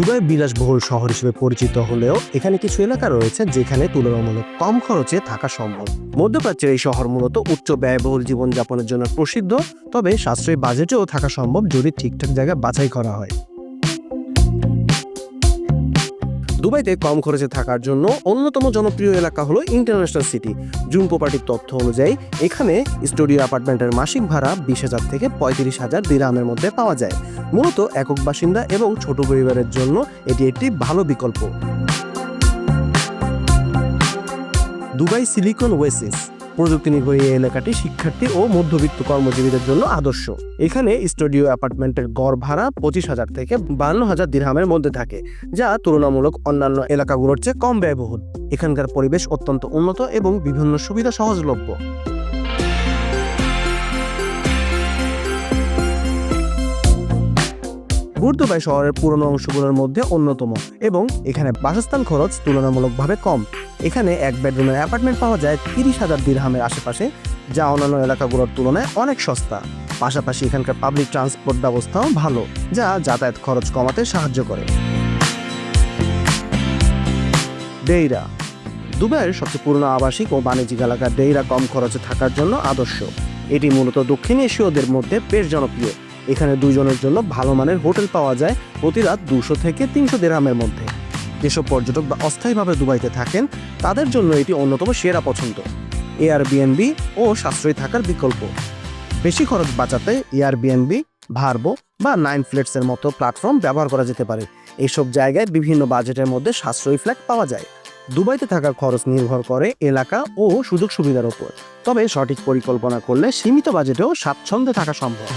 Dubai বিলাসবহুল শহর হিসেবে পরিচিত হলেও এখানে কিছু এলাকা রয়েছে যেখানে তুলনামূলক কম খরচে থাকা সম্ভব। মধ্যপ্রাচ্যের এই শহর মূলত উচ্চ ব্যয়বহুল জীবনযাপনের জন্য প্রসিদ্ধ, তবে সাশ্রয়ী বাজেটেও থাকা সম্ভব যদি ঠিকঠাক জায়গা বাছাই করা হয়। দুবাইতে কম খরচে থাকার জন্য অন্যতম জনপ্রিয় এলাকা হলো ইন্টারন্যাশনাল সিটি। জুম প্রপার্টির তথ্য অনুযায়ী, এখানে স্টুডিও অ্যাপার্টমেন্টের মাসিক ভাড়া বিশ হাজার থেকে পঁয়ত্রিশ হাজার দিরামের মধ্যে পাওয়া যায়। মূলত একক বাসিন্দা এবং ছোট পরিবারের জন্য এটি একটি ভালো বিকল্প। Dubai Silicon Oasis. প্রযুক্তি নির্ভর এই এলাকাটি শিক্ষার্থী ও মধ্যবিত্ত কর্মজীবীদের জন্য আদর্শ। এখানে স্টুডিও অ্যাপার্টমেন্টের গড় ভাড়া পঁচিশ হাজার থেকে বান্ন হাজার দিরহামের মধ্যে থাকে, যা তুলনামূলক অন্যান্য এলাকাগুলোর চেয়ে কম ব্যয়বহুল। এখানকার পরিবেশ অত্যন্ত উন্নত এবং বিভিন্ন সুবিধা সহজলভ্য। গুরুত্ববাই শহরের পুরনো অংশগুলোর মধ্যে অন্যতম এবং এখানে বাসস্থান খরচ তুলনামূলকভাবে কম। এখানে এক বেডরুমের অ্যাপার্টমেন্ট পাওয়া যায় তিরিশ হাজার দিরহামের আশেপাশে, যা অন্যান্য এলাকাগুলোর তুলনায় অনেক সস্তা। পাশাপাশি এখানকার পাবলিক ট্রান্সপোর্ট ব্যবস্থাও ভালো, যা যাতায়াত খরচ কমাতে সাহায্য করে। ডেইরা। দুবাইয়ের সবচেয়ে পুরনো আবাসিক ও বাণিজ্যিক এলাকা ডেইরা কম খরচে থাকার জন্য আদর্শ। এটি মূলত দক্ষিণ এশীয়দের মধ্যে বেশ জনপ্রিয়। এখানে দুইজনের জন্য ভালো মানের হোটেল পাওয়া যায় প্রতি রাত দুশো থেকে তিনশো দেড়হামের মধ্যে। যেসব পর্যটক বা অস্থায়ীভাবে দুবাইতে থাকেন, তাদের জন্য এটি অন্যতম সেরা পছন্দ। এয়ারবিএনবি ও সাশ্রয়ী থাকার বিকল্প। বেশি খরচ বাঁচাতে এয়ারবিএনবি ভার্বো বা নাইন ফ্লেটসের মতো প্ল্যাটফর্ম ব্যবহার করা যেতে পারে। এইসব জায়গায় বিভিন্ন বাজেটের মধ্যে সাশ্রয়ী ফ্ল্যাট পাওয়া যায়। দুবাইতে থাকার খরচ নির্ভর করে এলাকা ও সুযোগ সুবিধার ওপর। তবে সঠিক পরিকল্পনা করলে সীমিত বাজেটেও স্বাচ্ছন্দ্যে থাকা সম্ভব।